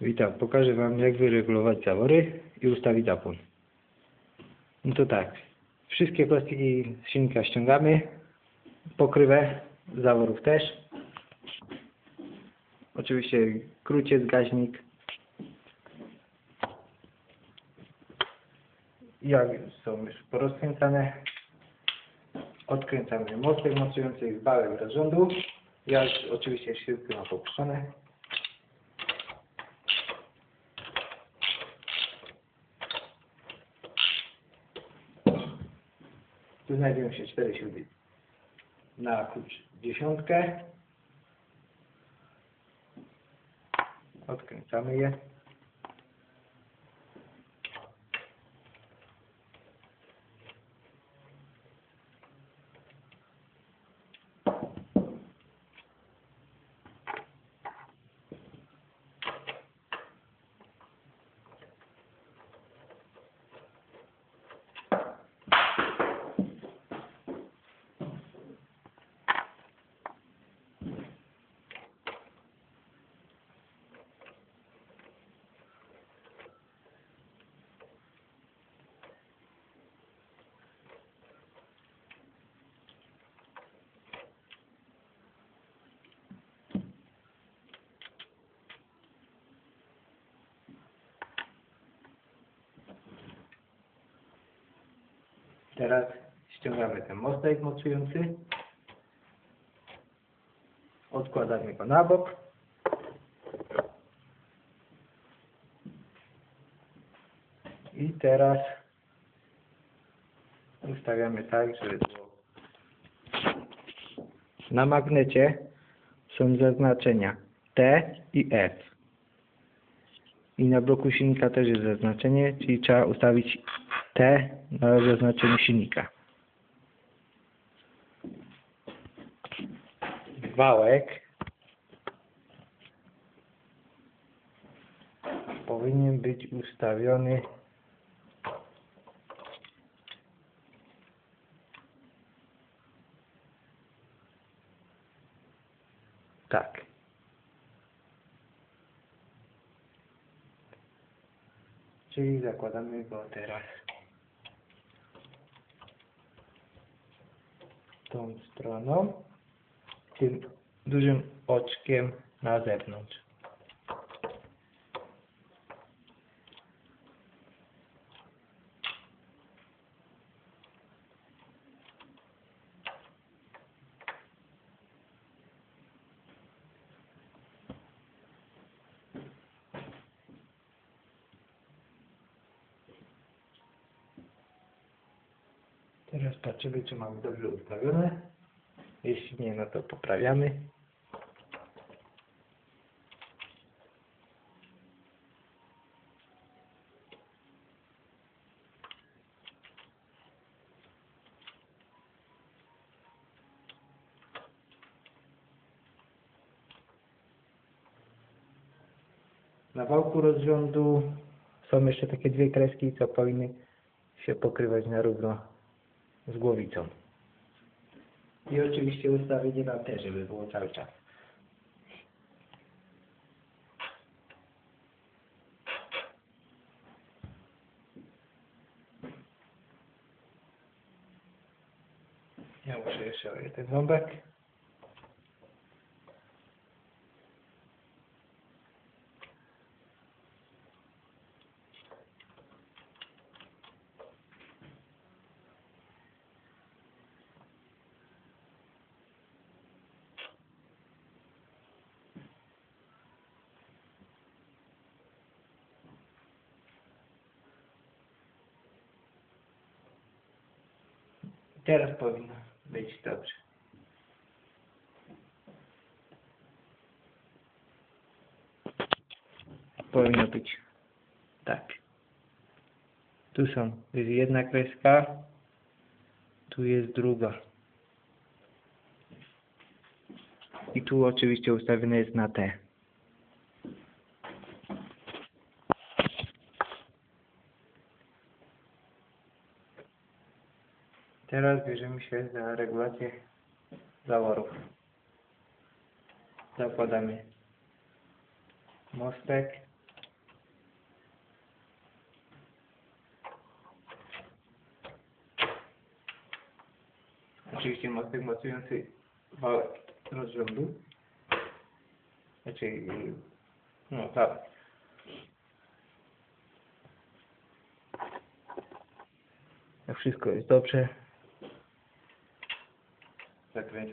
Witam, pokażę Wam jak wyregulować zawory i ustawić zapłon. No to tak, wszystkie plastiki z silnika ściągamy, pokrywę zaworów też. Oczywiście króciec, gaźnik. Jak są już porozkręcane, odkręcamy mostek mocujący bałek rozrządu. Ja oczywiście śrubki mam popuszczone. Tu znajdują się cztery śruby na klucz dziesiątkę. Odkręcamy je. Teraz ściągamy ten mostek mocujący. Odkładamy go na bok. I teraz ustawiamy tak, żeby było. Na magnecie są zaznaczenia T i F. I na bloku silnika też jest zaznaczenie, czyli trzeba ustawić T na zaznaczeniu silnika. Wałek powinien być ustawiony tak. Czyli zakładamy go teraz tą stroną, tym dużym oczkiem na zewnątrz. Teraz patrzymy, czy mamy dobrze ustawione. Jeśli nie, no to poprawiamy. Na wałku rozrządu są jeszcze takie dwie kreski, co powinny się pokrywać na równo z głowicą. I oczywiście ustawienie na T, żeby było cały czas. Ja muszę jeszcze o jeden ząbek. Teraz powinno być dobrze. Powinno być tak. Tu są, jest jedna kreska, tu jest druga. I tu oczywiście ustawione jest na T. Teraz bierzemy się za regulację zaworów. Zakładamy mostek. Oczywiście mostek mocujący wałek rozrządu. Znaczy, no tak. Wszystko jest dobrze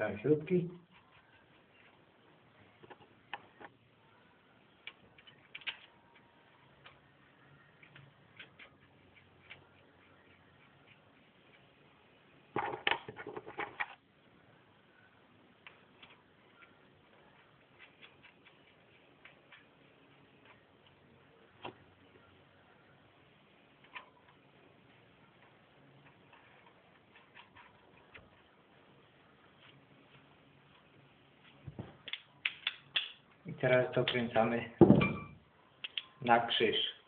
zakręcamy śrubki. I teraz dokręcamy na krzyż.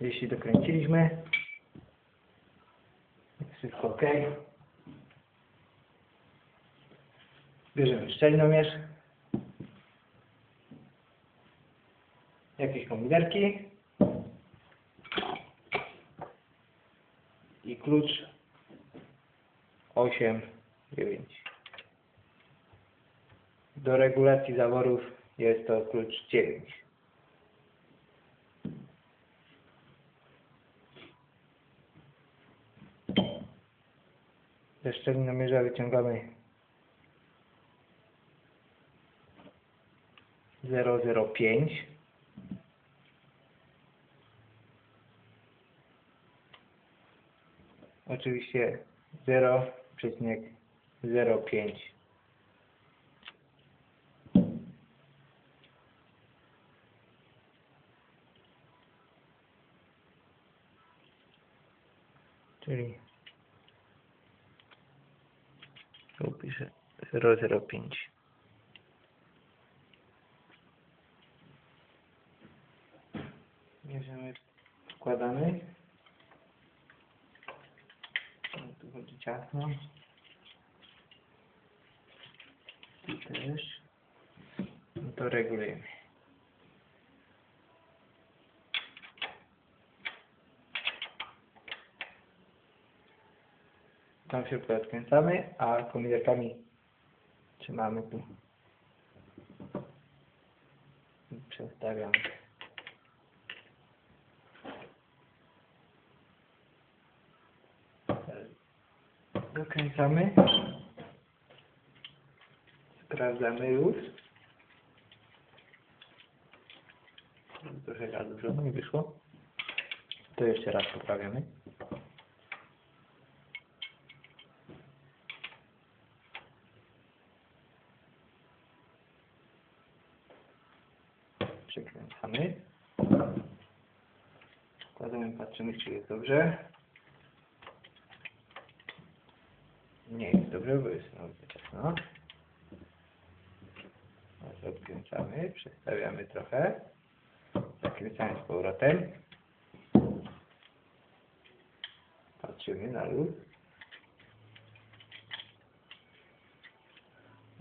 Jeśli dokręciliśmy, wszystko ok. Bierzemy szczelnomierz, jakieś komiderki i klucz 8, 9. Do regulacji zaworów jest to klucz 9. Ze szczelinomierza wyciągamy 005 Oczywiście 0,05 Czyli tu piszę 005. Bierzemy, wkładamy. Tu chodzi ciasno. Też. No to regulujemy. Tam się odkręcamy, a komiderkami trzymamy tu. I Przestawiamy. Dokręcamy. Sprawdzamy już. Trochę za dużo mi wyszło. To jeszcze raz poprawiamy. Przekręcamy. Wkładamy, patrzymy, czy jest dobrze. Nie jest dobrze, bo jest znowu ciasno. Teraz odkręcamy, przestawiamy trochę. Zakręcamy z powrotem. Patrzymy na lód.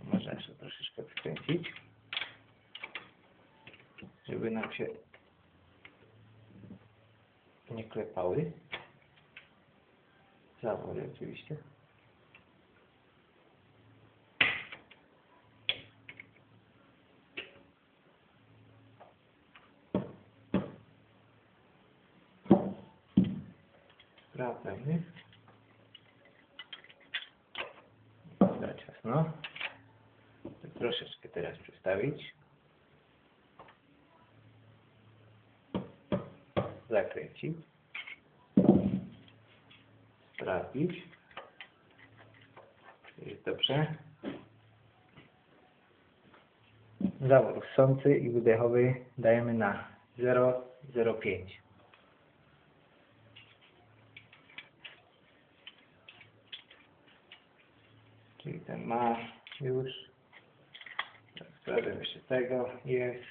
Można jeszcze troszeczkę przykręcić, żeby nam się nie klepały. Zawory oczywiście. Sprawdzamy. Za ciasno. To Troszeczkę teraz przestawić. Zakręcić. Sprawdzić. Jest dobrze. Zawór sący i wydechowy dajemy na 0,05. Czyli ten ma już. Sprawdzę jeszcze tego. Jest.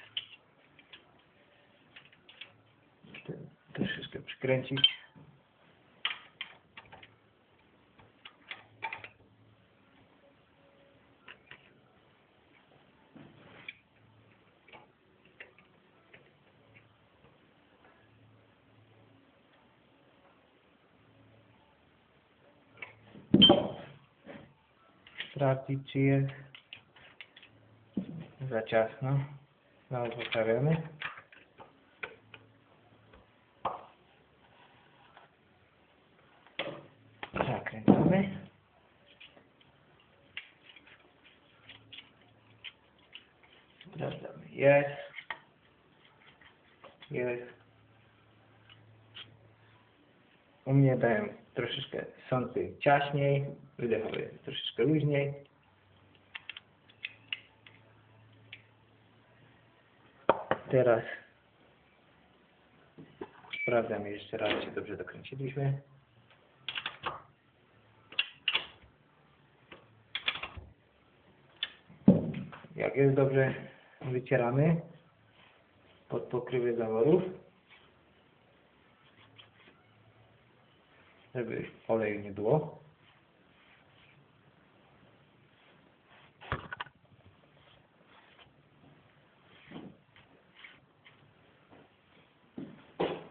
Ten Troszeczkę przykręcić. sprawdzić, czy jest za ciasno. Znowu poprawiamy. Zakręcamy. Sprawdzamy. Jest. Jest. U mnie dałem troszeczkę sący ciaśniej, wydechowy troszeczkę luźniej. Teraz sprawdzam jeszcze raz, czy dobrze dokręciliśmy. Jak jest dobrze, wycieramy pod pokrywy zaworów. żeby oleju nie było.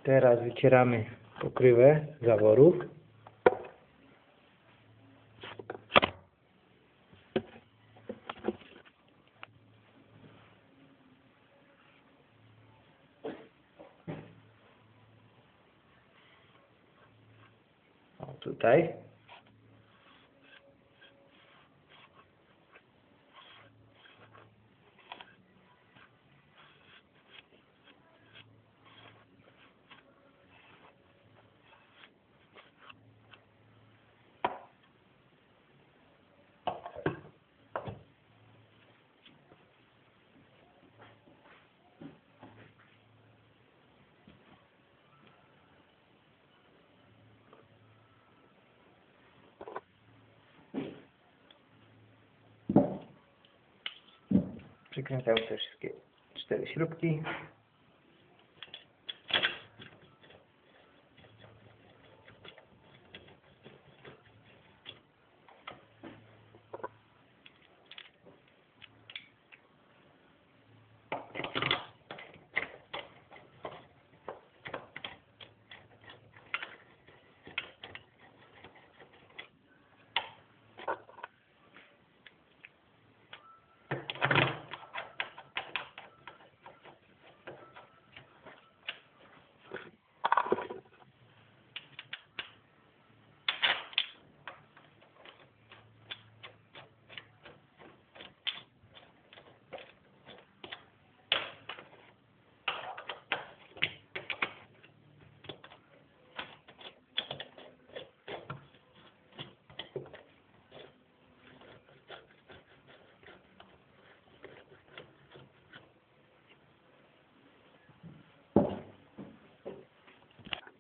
Teraz wycieramy pokrywę zaworów. O, tutaj. Przykręcamy te wszystkie cztery śrubki.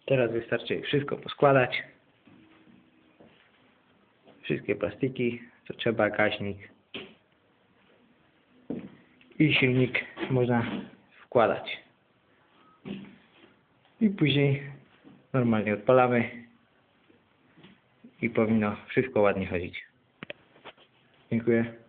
Teraz wystarczy wszystko poskładać. Wszystkie plastiki, co trzeba, gaźnik i silnik można wkładać. I później normalnie odpalamy i powinno wszystko ładnie chodzić. Dziękuję.